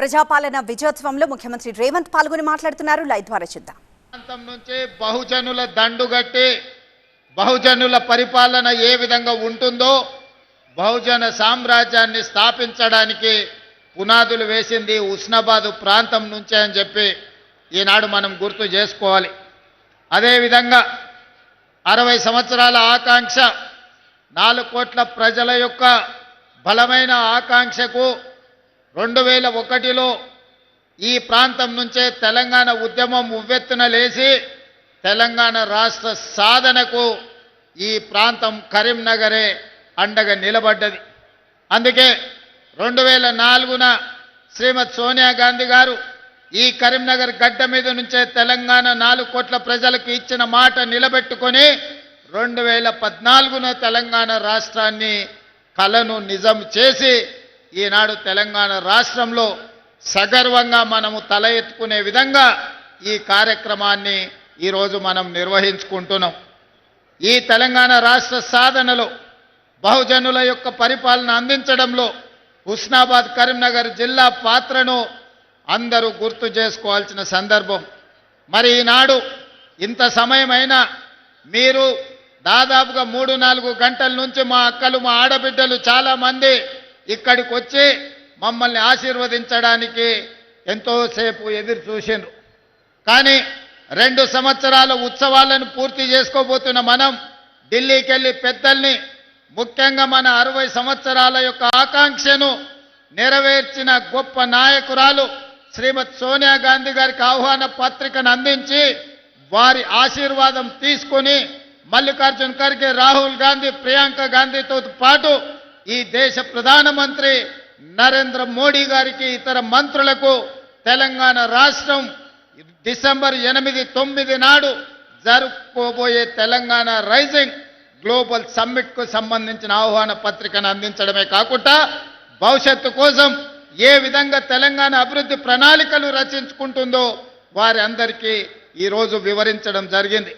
ప్రజాపాలన విజయోత్సవంలో ముఖ్యమంత్రి రేవంత్ పాల్గొని మాట్లాడుతున్నారు. లైవ్ ద్వారా చూద్దాం. ప్రాంతం నుంచి బహుజనుల దండుగట్టి బహుజనుల పరిపాలన ఏ విధంగా ఉంటుందో బహుజన సామ్రాజ్యాన్ని స్థాపించడానికి పునాదులు వేసింది ఉస్నాబాదు ప్రాంతం నుంచే అని చెప్పి ఈనాడు మనం గుర్తు చేసుకోవాలి. అదేవిధంగా అరవై సంవత్సరాల ఆకాంక్ష నాలుగు కోట్ల ప్రజల యొక్క బలమైన ఆకాంక్షకు రెండు వేల ఒకటిలో ఈ ప్రాంతం నుంచే తెలంగాణ ఉద్యమం ఉవ్వెత్తున లేచి తెలంగాణ రాష్ట్ర సాధనకు ఈ ప్రాంతం కరీంనగరే అండగా నిలబడ్డది. అందుకే రెండు వేల నాలుగున శ్రీమతి సోనియా గాంధీ గారు ఈ కరీంనగర్ గడ్డ మీద నుంచే తెలంగాణ నాలుగు కోట్ల ప్రజలకు ఇచ్చిన మాట నిలబెట్టుకొని రెండు వేల పద్నాలుగున తెలంగాణ రాష్ట్రాన్ని కలను నిజం చేసి ఈనాడు తెలంగాణ రాష్ట్రంలో సగర్వంగా మనము తల ఎత్తుకునే విధంగా ఈ కార్యక్రమాన్ని ఈరోజు మనం నిర్వహించుకుంటున్నాం. ఈ తెలంగాణ రాష్ట్ర సాధనలో బహుజనుల యొక్క పరిపాలన అందించడంలో హుస్నాబాద్ కరీంనగర్ జిల్లా పాత్రను అందరూ గుర్తు చేసుకోవాల్సిన సందర్భం. మరి ఈనాడు ఇంత సమయమైనా మీరు దాదాపుగా మూడు నాలుగు గంటల నుంచి మా అక్కలు మా ఆడబిడ్డలు చాలామంది ఇక్కడికి వచ్చి మమ్మల్ని ఆశీర్వదించడానికి ఎంతోసేపు ఎదురు చూసిండ్రు. కానీ రెండు సంవత్సరాల ఉత్సవాలను పూర్తి చేసుకోబోతున్న మనం ఢిల్లీకి వెళ్ళి పెద్దల్ని ముఖ్యంగా మన అరవై సంవత్సరాల యొక్క ఆకాంక్షను నెరవేర్చిన గొప్ప నాయకురాలు శ్రీమతి సోనియా గాంధీ గారికి ఆహ్వాన పత్రికను అందించి వారి ఆశీర్వాదం తీసుకొని మల్లికార్జున్ ఖర్గే రాహుల్ గాంధీ ప్రియాంక గాంధీతో పాటు ఈ దేశ ప్రధానమంత్రి నరేంద్ర మోడీ గారికి ఇతర మంత్రులకు తెలంగాణ రాష్ట్రం డిసెంబర్ ఎనిమిది తొమ్మిది నాడు జరుపుకోబోయే తెలంగాణ రైజింగ్ గ్లోబల్ సమ్మిట్కు సంబంధించిన ఆహ్వాన పత్రికను అందించడమే కాకుండా భవిష్యత్తు కోసం ఏ విధంగా తెలంగాణ అభివృద్ధి ప్రణాళికలు రచించుకుంటుందో వారి అందరికీ ఈరోజు వివరించడం జరిగింది.